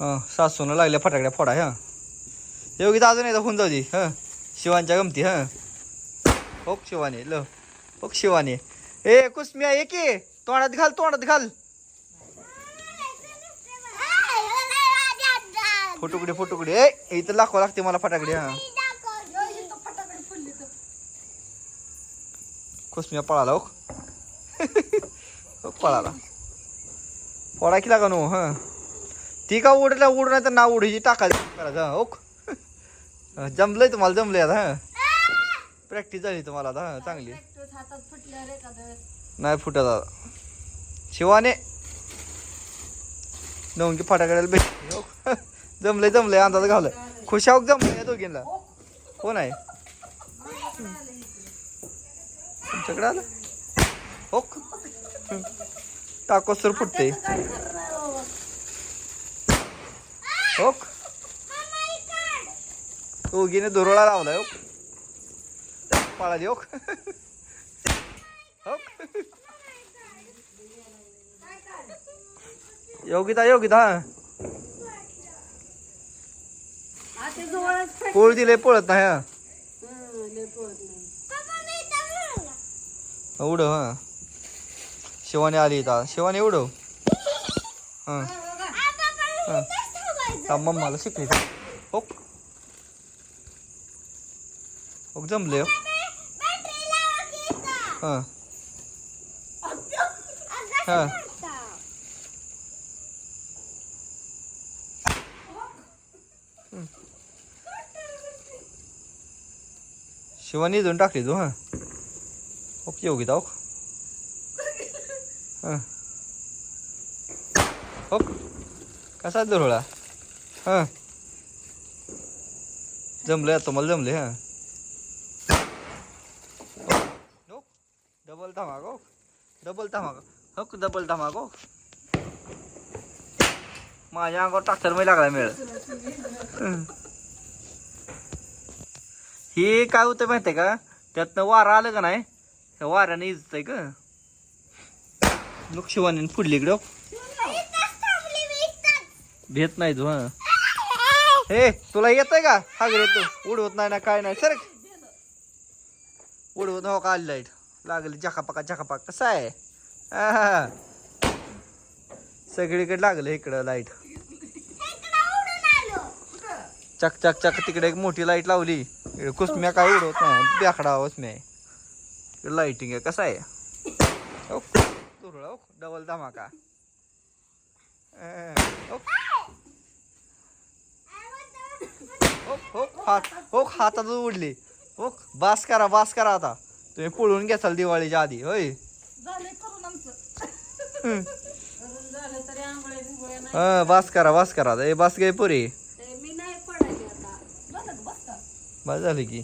हां सासून लागल्या फटाकड्या फोडा हां. योगी तर अजून एकदा होऊन जाऊ दे हां. शिवांच्या गमती हां. ओक शिवाने ल ओक शिवाने. ए कुसमिया ये की. तोंडात घाल तोंडात घाल. फुटुकडे फुटुकडे. ए इथं लाखवा लागते मला फटाकडे हा. कुसमिया पळाला ओक पळाला. फोडा की लागा नो हां. ती का उडला उड नाही तर ना उडीची टाकायची करायचं ओक. जमलंय तुम्हाला जमलंय आता प्रॅक्टिस झाली तुम्हाला आता चांगली. नाही फुटत आता. शिवाने नवंकी फटाकड्याला भेट हो. जमलंय जमलंय अंदाज घालय खुशावक जमलंय या दोघींना. हो कोण आहे तुमच्याकडे आलं? हो टाकोसर फुटते काय करणार बाबा? हो दोघीने दोरोळा लावलाय हो पळाली हो हो योगिता योगिता हा, ते जवळच फेक- पोळ दिले पळत नाही हा हं, लय पळत नाही. उडव हा शिवानी आली इथं शिवानी उडव हा हा मम्माला शिकली हो हो जमले हो हा. हा. शिवानी इथून टाकली तू हां. Okay Yogita okay. हां. ओक. कसा दुरळा हां. जमले आता मला जमले हां. डबल धमाक डबल धमाक. ओक डबल धमाक ओक माझ्या अंगावर टाक्टर मी लागला मिळ. हे काय होतं माहितीये का? त्यातनं वारा आलं का नाही त्या वाऱ्याने इजतंय का लोक शिवानी फुडली इकडं भेट नाही तू हा. हे तुला येतंय का? हा तू. उडवत नाही ना काय नाही. सर उडवत हो का आली लाइट? लागली. झकापाका झकापाक. कसं आहे? आहा. सगळीकडे लागलं इकडं लाइट. चक चक चक. तिकडे एक मोठी लाइट लावली. इकडे कुसम्या काय उडवत नाही. बेकडा वसम्या आहे. लाइटिंग आहे. कसं आहे? ओ तुरळा ओ डबल धमाका हो हात हो हातात उडली हो बास करा बास करा आता तुम्ही पळून घेसाल दिवाळीच्या आधी होय झालंय करून आमचं. हं. करून झालं तरी आंघोळ्या बिंघोळ्या नाही. हा बास करा बास करा ए बास गे पुरी ते मी नाही पडायची आता. बस ना, बस का? बस झाली की